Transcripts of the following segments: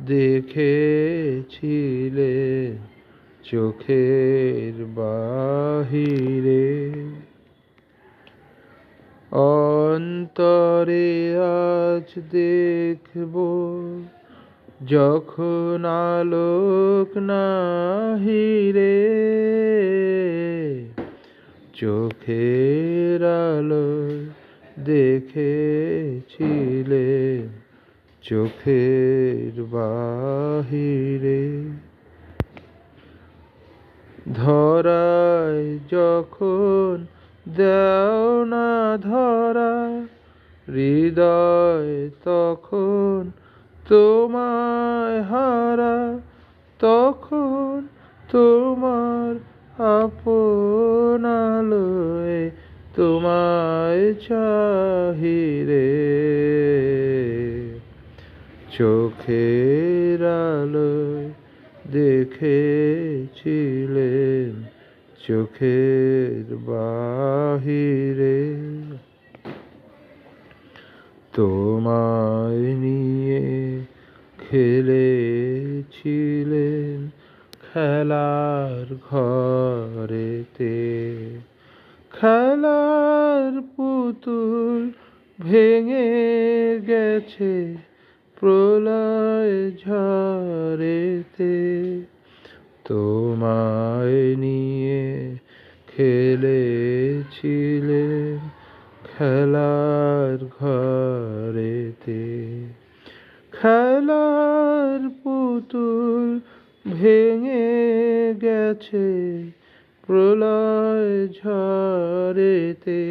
দেখেছিলে চোখের বাহিরে। অন্তরে আজ দেখব যখন আলোক নাহিরে চোখের আলো দেখেছিলে চোখের বাহিরে ধরায় যখন দেও না ধরা, হৃদয় তখন তোমায় হারা, তখন তোমার আপন আলোয় তোমায় চাহিরে। চোখের আলোয় দেখেছিলেন চোখের বাহিরে। তোমায় নিয়ে খেলেছিলেন খেলার ঘরেতে। খেলার পুতুল ভেঙে গেছে। প্রলয় ঝড়েতে তোমায় নিয়ে খেলেছিলেন খেলার ঘরেতে। খেলার পুতুল ভেঙে গেছে প্রলয় ঝরেতে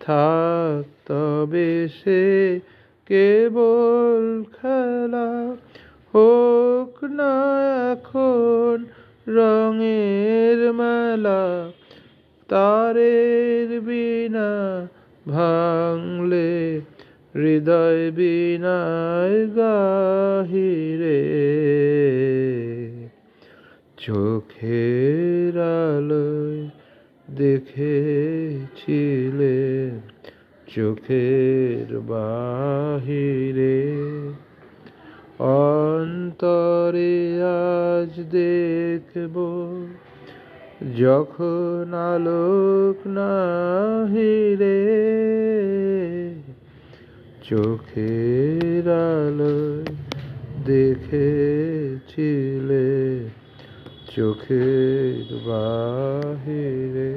থাক তবে সে কেবল খেলা হোক না এখন রঙের মেলা, তারের বিনা ভাঙলে হৃদয় বিনায় গাহিরে। চোখের আলোয় দেখেছিলেন চোখের বাহিরে অন্তরে আজ দেখব যখন আলোক নাহিরে চোখের আলোয় দেখেছিলে চোখের বাহিরে।